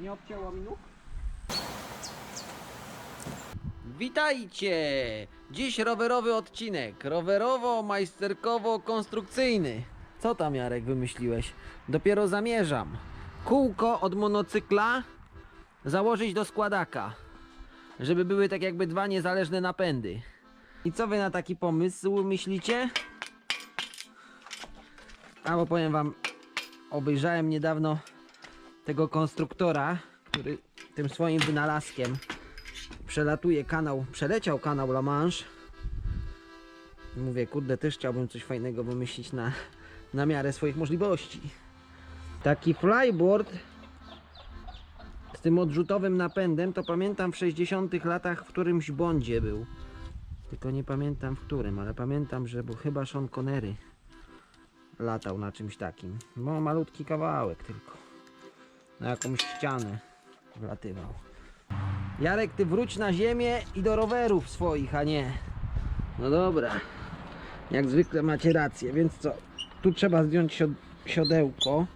Nie obcięło mi nóg? Witajcie! Dziś rowerowy odcinek. Rowerowo-majsterkowo-konstrukcyjny. Co tam Jarek wymyśliłeś? Dopiero zamierzam. Kółko od monocykla założyć do składaka. Żeby były tak jakby dwa niezależne napędy. I co wy na taki pomysł myślicie? A bo powiem wam, obejrzałem niedawno tego konstruktora, który tym swoim wynalazkiem przelatuje kanał, przeleciał kanał La Manche. Mówię, kurde, też chciałbym coś fajnego wymyślić na, na miarę swoich możliwości. Taki flyboard z tym odrzutowym napędem, to pamiętam w 60 latach w którymś bondzie był. Tylko nie pamiętam w którym, ale pamiętam, że był chyba Sean Connery latał na czymś takim. No malutki kawałek tylko. Na jakąś ścianę wlatywał. Jarek, ty wróć na ziemię i do rowerów swoich, a nie. No dobra. Jak zwykle macie rację, więc co? Tu trzeba zdjąć siod siodełko.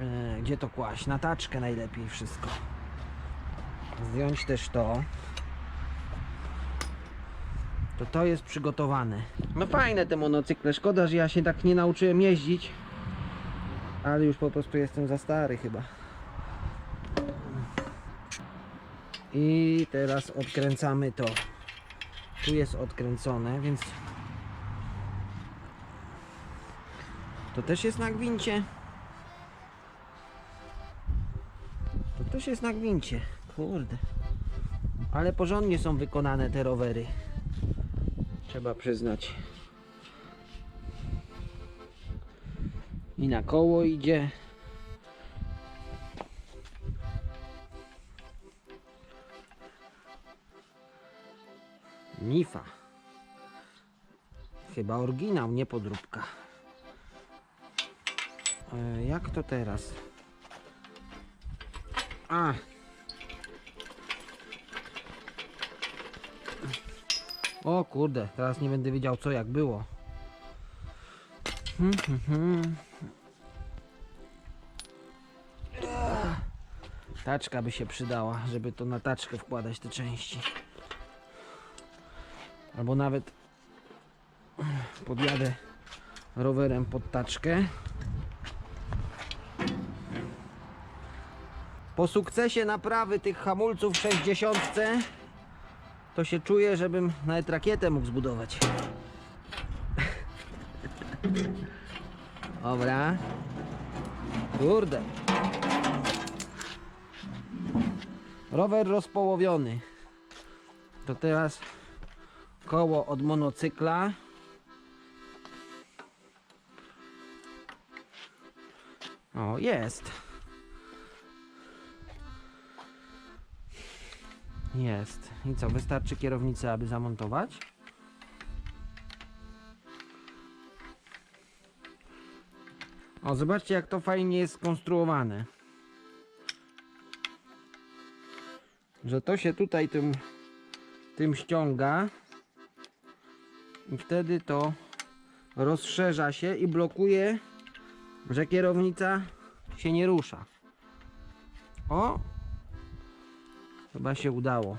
E, gdzie to kłaść? Na taczkę najlepiej wszystko. Zdjąć też to. To to jest przygotowane. No fajne te monocykle. Szkoda, że ja się tak nie nauczyłem jeździć. Ale już po prostu jestem za stary chyba. I teraz odkręcamy to. Tu jest odkręcone, więc to też jest na gwincie. To też jest na gwincie. Kurde. Ale porządnie są wykonane te rowery. Trzeba przyznać. I na koło idzie. Nifa. Chyba oryginał, nie podróbka. E, jak to teraz? A. O kurde, teraz nie będę wiedział co jak było. Hmm, hmm, hmm. Taczka by się przydała, żeby to na taczkę wkładać te części. Albo nawet podjadę rowerem pod taczkę. Po sukcesie naprawy tych hamulców w 60 to się czuję, żebym nawet rakietę mógł zbudować. Dobra. Kurde. Rower rozpołowiony. To teraz koło od monocykla. O, jest. Jest. I co, wystarczy kierownicę, aby zamontować? O, zobaczcie jak to fajnie jest skonstruowane. Że to się tutaj tym, tym ściąga i wtedy to rozszerza się i blokuje, że kierownica się nie rusza. O! Chyba się udało.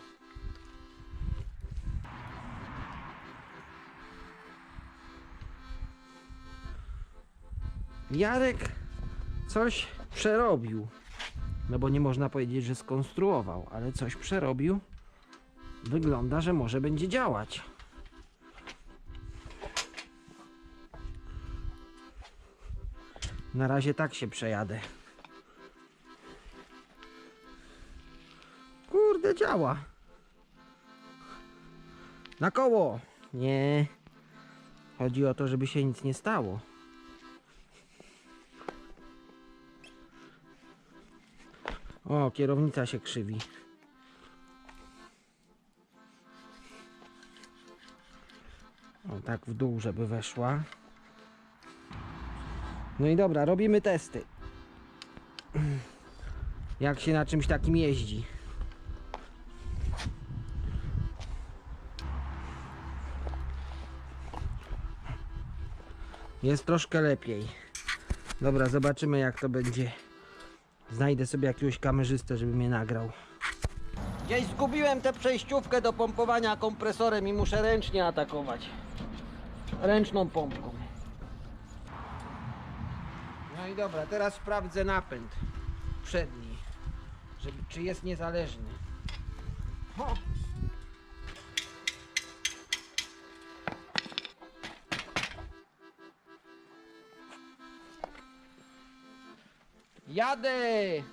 Jarek coś przerobił. No bo nie można powiedzieć, że skonstruował, ale coś przerobił. Wygląda, że może będzie działać. Na razie tak się przejadę. Kurde, działa. Na koło. Nie. Chodzi o to, żeby się nic nie stało. O, kierownica się krzywi. O, tak w dół, żeby weszła. No i dobra, robimy testy. Jak się na czymś takim jeździ. Jest troszkę lepiej. Dobra, zobaczymy jak to będzie Znajdę sobie jakiegoś kamerzystę, żeby mnie nagrał. Gdzieś zgubiłem tę przejściówkę do pompowania kompresorem i muszę ręcznie atakować. Ręczną pompką. No i dobra, teraz sprawdzę napęd przedni, żeby, czy jest niezależny. O! Jadę!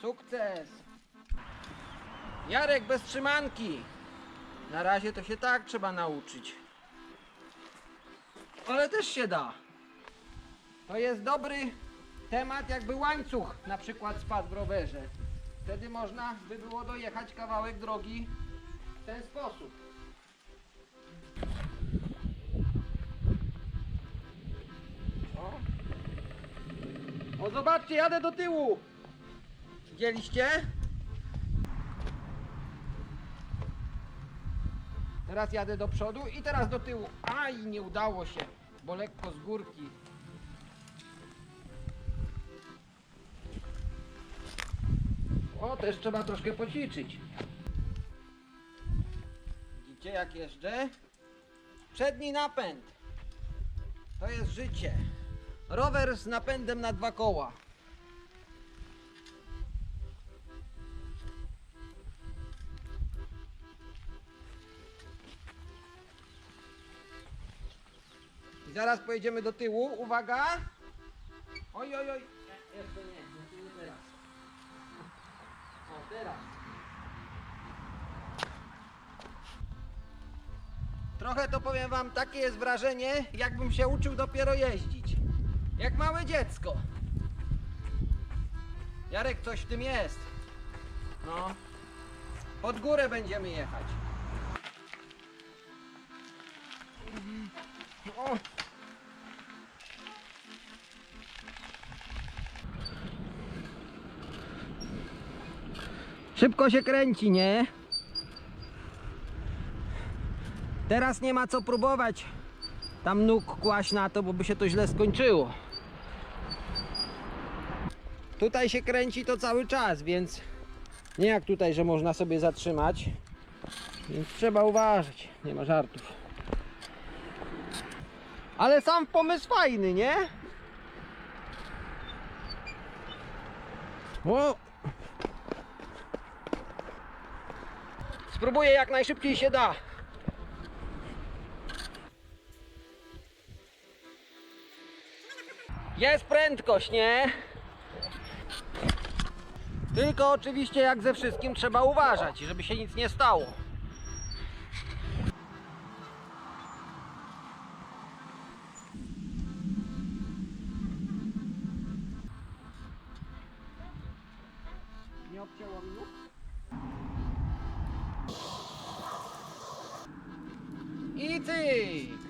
Sukces! Jarek bez trzymanki! Na razie to się tak trzeba nauczyć. Ale też się da. To jest dobry temat, jakby łańcuch na przykład spadł w rowerze. Wtedy można by było dojechać kawałek drogi w ten sposób. O zobaczcie, jadę do tyłu! Widzieliście? Teraz jadę do przodu i teraz do tyłu. Aj, nie udało się, bo lekko z górki. O, też trzeba troszkę poćwiczyć. Widzicie jak jeżdżę? Przedni napęd. To jest życie. Rower z napędem na dwa koła. I zaraz pojedziemy do tyłu. Uwaga! Oj, oj, oj. Jeszcze nie. Do tyłu teraz. O, teraz. Trochę to powiem wam, takie jest wrażenie, jakbym się uczył dopiero jeździć. Jak małe dziecko. Jarek, coś w tym jest. No. Pod górę będziemy jechać. O. Szybko się kręci, nie? Teraz nie ma co próbować tam nóg kłaść na to, bo by się to źle skończyło. Tutaj się kręci to cały czas, więc nie jak tutaj, że można sobie zatrzymać. Więc trzeba uważać, nie ma żartów. Ale sam pomysł fajny, nie? O! Spróbuję jak najszybciej się da. Jest prędkość, nie? Tylko oczywiście jak ze wszystkim trzeba uważać, żeby się nic nie stało. Nie obcięło? I cyk!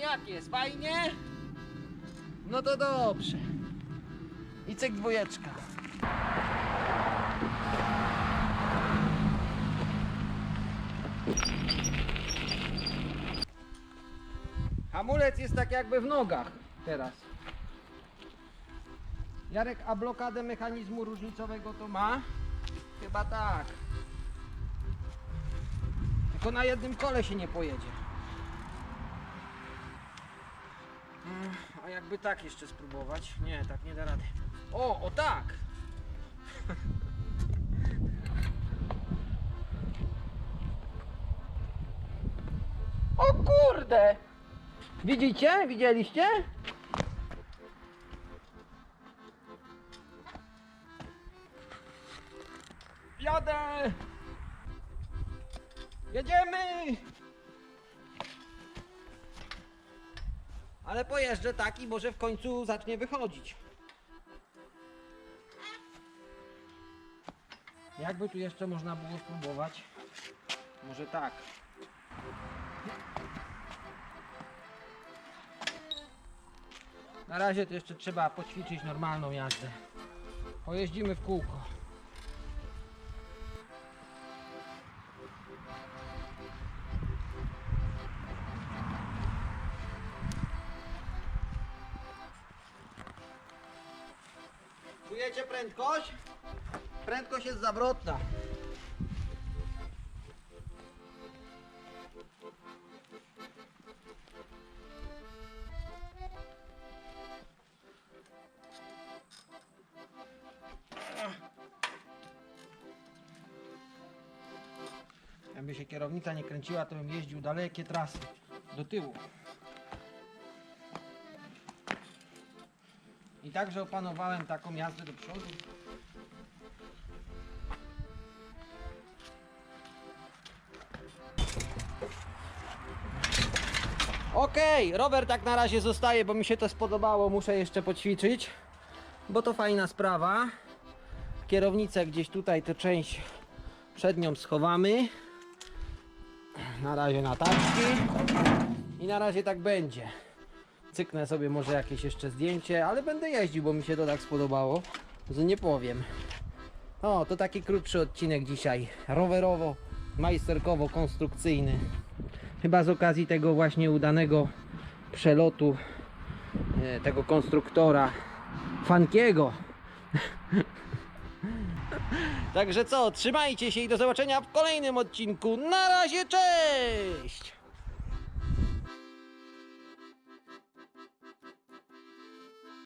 Jak jest? Fajnie? No to dobrze. I cyk dwójeczka. Hamulec jest tak jakby w nogach teraz. Jarek, a blokadę mechanizmu różnicowego to ma? Chyba tak. Tylko na jednym kole się nie pojedzie. A jakby tak jeszcze spróbować? Nie, tak nie da rady. O, o tak! O kurde! Widzicie? Widzieliście? Jadę! Jedziemy! Ale pojeżdżę tak i może w końcu zacznie wychodzić. Jakby tu jeszcze można było spróbować? Może tak. Na razie to jeszcze trzeba poćwiczyć normalną jazdę. Pojeździmy w kółko. Prędkość jest zawrotna. Jakby się kierownica nie kręciła, to bym jeździł dalekie trasy do tyłu. I także opanowałem taką jazdę do przodu. Okej, rower tak na razie zostaje, bo mi się to spodobało. Muszę jeszcze poćwiczyć, bo to fajna sprawa. Kierownicę gdzieś tutaj, tę część przednią schowamy. Na razie na taczki. I na razie tak będzie. Cyknę sobie może jakieś jeszcze zdjęcie, ale będę jeździł, bo mi się to tak spodobało, że nie powiem. O, to taki krótszy odcinek dzisiaj. Rowerowo, majsterkowo, konstrukcyjny. Chyba z okazji tego właśnie udanego przelotu e, tego konstruktora Fankiego. Także co, trzymajcie się i do zobaczenia w kolejnym odcinku. Na razie, cześć!